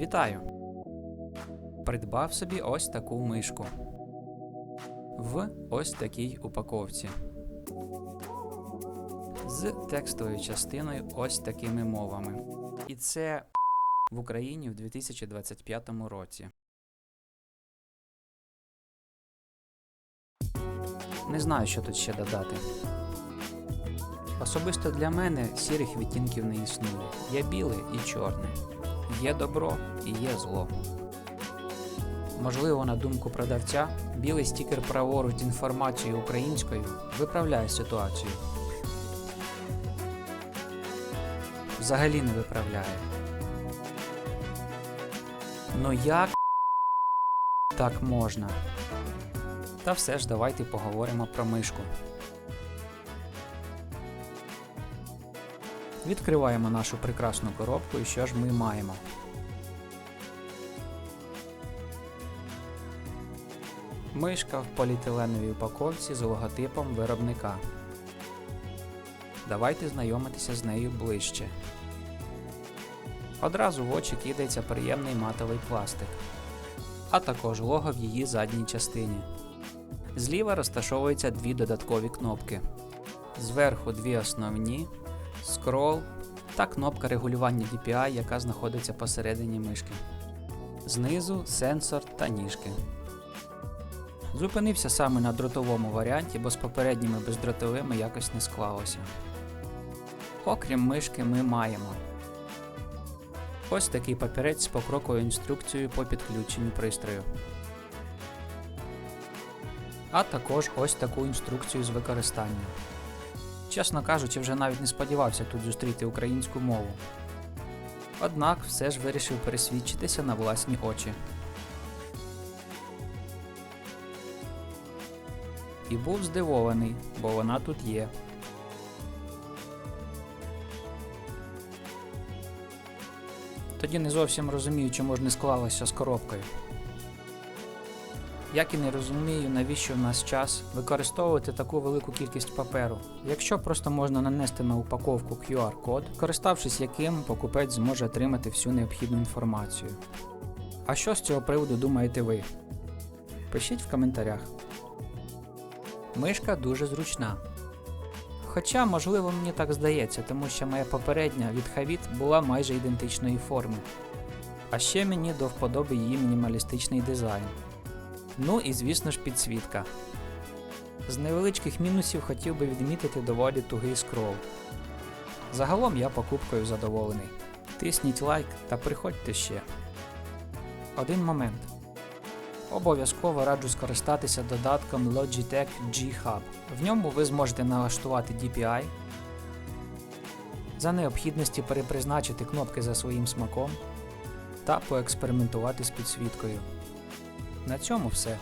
Вітаю! Придбав собі ось таку мишку. В ось такій упаковці. З текстовою частиною ось такими мовами. І це в Україні в 2025 році. Не знаю, що тут ще додати. Особисто для мене сірих відтінків не існує. Є біле і чорне. Є добро і є зло. Можливо, на думку продавця, білий стікер праворуч інформацією українською виправляє ситуацію. Взагалі не виправляє. Ну як так можна? Та все ж давайте поговоримо про мишку. Відкриваємо нашу прекрасну коробку і що ж ми маємо. Мишка в поліетиленовій упаковці з логотипом виробника. Давайте знайомитися з нею ближче. Одразу в очі кидається приємний матовий пластик, а також лого в її задній частині. Зліва розташовуються дві додаткові кнопки. Зверху дві основні, скрол та кнопка регулювання DPI, яка знаходиться посередині мишки. Знизу сенсор та ніжки. Зупинився саме на дротовому варіанті, бо з попередніми бездротовими якось не склалося. Окрім мишки, ми маємо ось такий папірець з покроковою інструкцією по підключенню пристрою. А також ось таку інструкцію з використання. Чесно кажучи, вже навіть не сподівався тут зустріти українську мову. Однак все ж вирішив пересвідчитися на власні очі. І був здивований, бо вона тут є. Тоді не зовсім розумію, чому ж не склалося з коробкою. Як і не розумію, навіщо в нас час використовувати таку велику кількість паперу, якщо просто можна нанести на упаковку QR-код, користавшись яким покупець зможе отримати всю необхідну інформацію. А що з цього приводу думаєте ви? Пишіть в коментарях. Мишка дуже зручна. Хоча, можливо, мені так здається, тому що моя попередня від Havit була майже ідентичної форми. А ще мені до вподоби її мінімалістичний дизайн. Ну і звісно ж підсвітка. З невеличких мінусів хотів би відмітити доволі тугий скрол. Загалом я покупкою задоволений. Тисніть лайк та приходьте ще. Один момент. Обов'язково раджу скористатися додатком Logitech G Hub. В ньому ви зможете налаштувати DPI, за необхідності перепризначити кнопки за своїм смаком та поекспериментувати з підсвіткою. На цьому все.